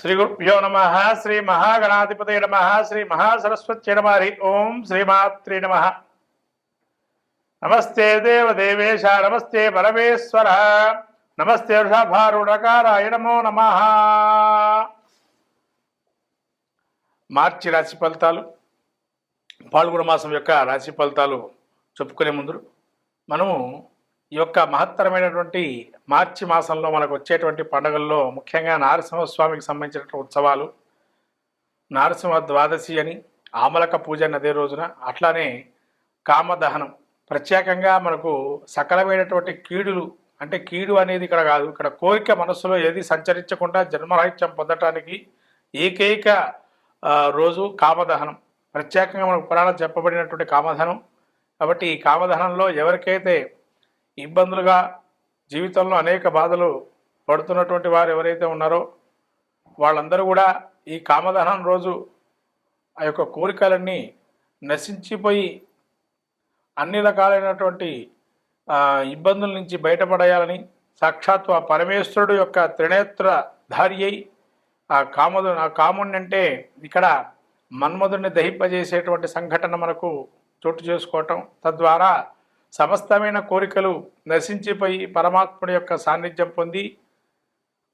శ్రీ గురుభ్యో నమ శ్రీ మహాగణాధిపతి నమ శ్రీ మహాసరస్వతి నమ హరి ఓం శ్రీమాత్రి నమ. నమస్తే దేవదేవేశ నమస్తే పరమేశ్వర నమస్తే వృషభారుణకారాయ నమో నమ. మార్చి రాశి ఫలితాలు పాల్గొన మాసం యొక్క రాశి ఫలితాలు చెప్పుకునే ముందు మనము ఈ యొక్క మహత్తరమైనటువంటి మార్చి మాసంలో మనకు వచ్చేటువంటి పండుగల్లో ముఖ్యంగా నారసింహస్వామికి సంబంధించినటువంటి ఉత్సవాలు నారసింహ ద్వాదశి అని ఆమలక పూజ అని అదే రోజున అట్లానే కామదహనం. ప్రత్యేకంగా మనకు సకలమైనటువంటి కీడులు అంటే కీడు అనేది ఇక్కడ కాదు ఇక్కడ కోరిక మనస్సులో ఏది సంచరించకుండా జన్మరాహిత్యం పొందటానికి ఏకైక రోజు కామదహనం. ప్రత్యేకంగా మనకు పురాణం చెప్పబడినటువంటి కామదహనం. కాబట్టి ఈ కామదహనంలో ఎవరికైతే ఇబ్బందులుగా జీవితంలో అనేక బాధలు పడుతున్నటువంటి వారు ఎవరైతే ఉన్నారో వాళ్ళందరూ కూడా ఈ కామదహనం రోజు ఆ యొక్క కోరికలన్నీ నశించిపోయి అన్ని రకాలైనటువంటి ఇబ్బందుల నుంచి బయటపడేయాలని సాక్షాత్తు ఆ పరమేశ్వరుడు యొక్క త్రినేత్ర ధారి అయి ఆ కామదు ఆ కాముడిని అంటే ఇక్కడ మన్మధుడిని దహింపజేసేటువంటి సంఘటన మనకు చోటు చేసుకోవటం తద్వారా సమస్తమైన కోరికలు నశించిపోయి పరమాత్ముడి యొక్క సాన్నిధ్యం పొంది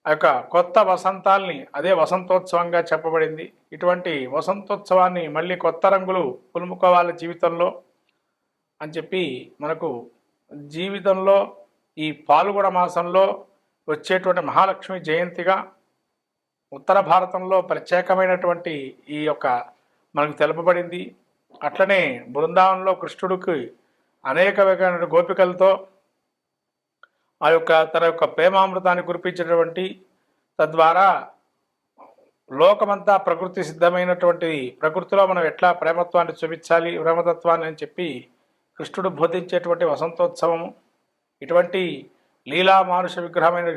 ఆ యొక్క కొత్త వసంతాల్ని అదే వసంతోత్సవంగా చెప్పబడింది. ఇటువంటి వసంతోత్సవాన్ని మళ్ళీ కొత్త రంగులు పులుముకోవాలి జీవితంలో అని చెప్పి మనకు జీవితంలో ఈ పాల్గొడ మాసంలో వచ్చేటువంటి మహాలక్ష్మి జయంతిగా ఉత్తర భారతంలో ప్రత్యేకమైనటువంటి ఈ యొక్క మనకు తెలుపబడింది. అట్లనే బృందావనంలో కృష్ణుడికి అనేక రకమైన గోపికలతో ఆ యొక్క తన యొక్క ప్రేమామృతాన్ని కురిపించినటువంటి తద్వారా లోకమంతా ప్రకృతి సిద్ధమైనటువంటి ప్రకృతిలో మనం ఎట్లా ప్రేమత్వాన్ని చూపించాలి ప్రేమతత్వాన్ని అని చెప్పి కృష్ణుడు బోధించేటువంటి వసంతోత్సవము. ఇటువంటి లీలా మానుష విగ్రహమైన